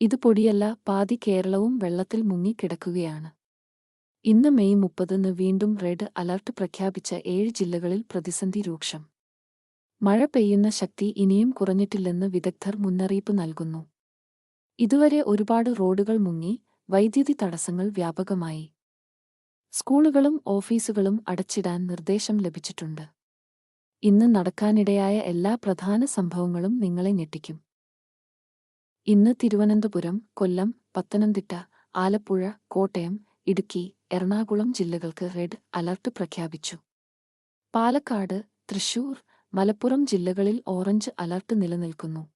ഇത് പൊടിയല്ല പാതി കേരളവും വെള്ളത്തിൽ മുങ്ങിക്കിടക്കുകയാണ് ഇന്ന് മെയ് മുപ്പതിന് വീണ്ടും റെഡ് അലർട്ട് പ്രഖ്യാപിച്ച ഏഴ് ജില്ലകളിൽ പ്രതിസന്ധി രൂക്ഷം. മഴ പെയ്യുന്ന ശക്തി ഇനിയും കുറഞ്ഞിട്ടില്ലെന്ന് വിദഗ്ധർ മുന്നറിയിപ്പ് നൽകുന്നു. ഇതുവരെ ഒരുപാട് റോഡുകൾ മുങ്ങി വൈദ്യുതി തടസ്സങ്ങൾ വ്യാപകമായി. സ്കൂളുകളും ഓഫീസുകളും അടച്ചിടാൻ നിർദ്ദേശം ലഭിച്ചിട്ടുണ്ട്. ഇന്ന് നടക്കാനിടയായ എല്ലാ പ്രധാന സംഭവങ്ങളും നിങ്ങളെ ഞെട്ടിക്കും. ഇന്ന് തിരുവനന്തപുരം കൊല്ലം പത്തനംതിട്ട ആലപ്പുഴ കോട്ടയം ഇടുക്കി എറണാകുളം ജില്ലകൾക്ക് റെഡ് അലർട്ട് പ്രഖ്യാപിച്ചു. പാലക്കാട് തൃശൂർ മലപ്പുറം ജില്ലകളിൽ ഓറഞ്ച് അലർട്ട് നിലനിൽക്കുന്നു.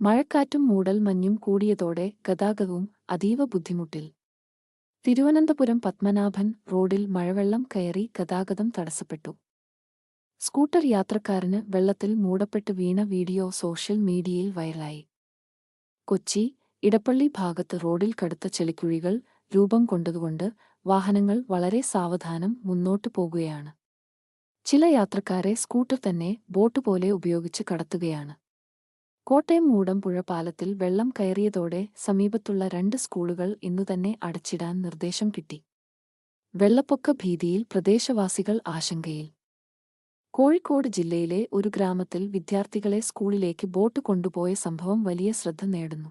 മഴക്കാറ്റും മൂടൽ മഞ്ഞും കൂടിയതോടെ ഗതാഗതവും അതീവ ബുദ്ധിമുട്ടിൽ. തിരുവനന്തപുരം പത്മനാഭൻ റോഡിൽ മഴവെള്ളം കയറി ഗതാഗതം തടസ്സപ്പെട്ടു. സ്കൂട്ടർ യാത്രക്കാരന് വെള്ളത്തിൽ മൂടപ്പെട്ട് വീണ വീഡിയോ സോഷ്യൽ മീഡിയയിൽ വൈറലായി. കൊച്ചി ഇടപ്പള്ളി ഭാഗത്ത് റോഡിൽ കടുത്ത ചെളിക്കുഴികൾ രൂപം കൊണ്ടതുകൊണ്ട് വാഹനങ്ങൾ വളരെ സാവധാനം മുന്നോട്ടു പോകുകയാണ്. ചില യാത്രക്കാരെ സ്കൂട്ടർ തന്നെ ബോട്ട് പോലെ ഉപയോഗിച്ച് കടത്തുകയാണ്. കോട്ടയം മൂടംപുഴ പാലത്തിൽ വെള്ളം കയറിയതോടെ സമീപത്തുള്ള രണ്ട് സ്കൂളുകൾ ഇന്നുതന്നെ അടച്ചിടാൻ നിർദ്ദേശം കിട്ടി. വെള്ളപ്പൊക്ക ഭീതിയിൽ പ്രദേശവാസികൾ ആശങ്കയിൽ. കോഴിക്കോട് ജില്ലയിലെ ഒരു ഗ്രാമത്തിൽ വിദ്യാർത്ഥികളെ സ്കൂളിലേക്ക് ബോട്ട് കൊണ്ടുപോയ സംഭവം വലിയ ശ്രദ്ധ നേടുന്നു.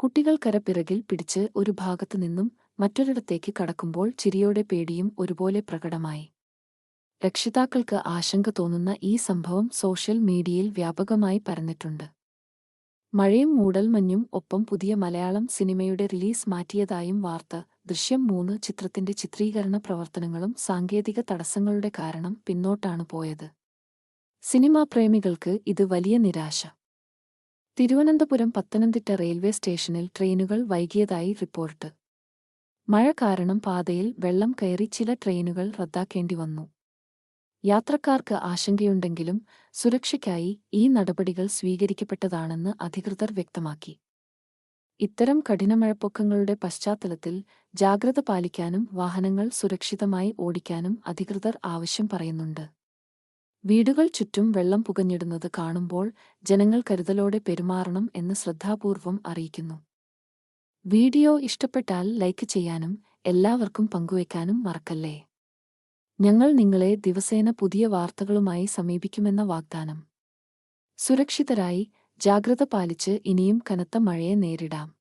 കുട്ടികൾ കരപ്പിറകിൽ പിടിച്ച് ഒരു ഭാഗത്തു നിന്നും മറ്റൊരിടത്തേക്ക് കടക്കുമ്പോൾ ചിരിയോടെ പേടിയും ഒരുപോലെ പ്രകടമായി. രക്ഷിതാക്കൾക്ക് ആശങ്ക തോന്നുന്ന ഈ സംഭവം സോഷ്യൽ മീഡിയയിൽ വ്യാപകമായി പരന്നിട്ടുണ്ട്. മഴയും മൂടൽമഞ്ഞും ഒപ്പം പുതിയ മലയാളം സിനിമയുടെ റിലീസ് മാറ്റിയതായും വാർത്ത. ദൃശ്യം മൂന്ന് ചിത്രത്തിന്റെ ചിത്രീകരണ പ്രവർത്തനങ്ങളും സാങ്കേതിക തടസ്സങ്ങളുടെ കാരണം പിന്നോട്ടാണ് പോയത്. സിനിമാ പ്രേമികൾക്ക് ഇത് വലിയ നിരാശ. തിരുവനന്തപുരം പത്തനംതിട്ട റെയിൽവേ സ്റ്റേഷനിൽ ട്രെയിനുകൾ വൈകിയതായി റിപ്പോർട്ട്. മഴ കാരണം പാതയിൽ വെള്ളം കയറി ചില ട്രെയിനുകൾ റദ്ദാക്കേണ്ടി വന്നു. യാത്രക്കാർക്ക് ആശങ്കയുണ്ടെങ്കിലും സുരക്ഷയ്ക്കായി ഈ നടപടികൾ സ്വീകരിക്കപ്പെട്ടതാണെന്ന് അധികൃതർ വ്യക്തമാക്കി. ഇത്തരം കഠിനമഴപ്പൊക്കങ്ങളുടെ പശ്ചാത്തലത്തിൽ ജാഗ്രത പാലിക്കാനും വാഹനങ്ങൾ സുരക്ഷിതമായി ഓടിക്കാനും അധികൃതർ ആവശ്യം പറയുന്നുണ്ട്. വീടുകൾ ചുറ്റും വെള്ളം പുകഞ്ഞിടുന്നത് കാണുമ്പോൾ ജനങ്ങൾ കരുതലോടെ പെരുമാറണം എന്ന് ശ്രദ്ധാപൂർവം അറിയിക്കുന്നു. വീഡിയോ ഇഷ്ടപ്പെട്ടാൽ ലൈക്ക് ചെയ്യാനും എല്ലാവർക്കും പങ്കുവയ്ക്കാനും മറക്കല്ലേ? ഞങ്ങൾ നിങ്ങളെ ദിവസേന പുതിയ വാർത്തകളുമായി സമീപിക്കുമെന്ന വാഗ്ദാനം. സുരക്ഷിതരായി ജാഗ്രത പാലിച്ച് ഇനിയും കനത്ത മഴയെ നേരിടാം.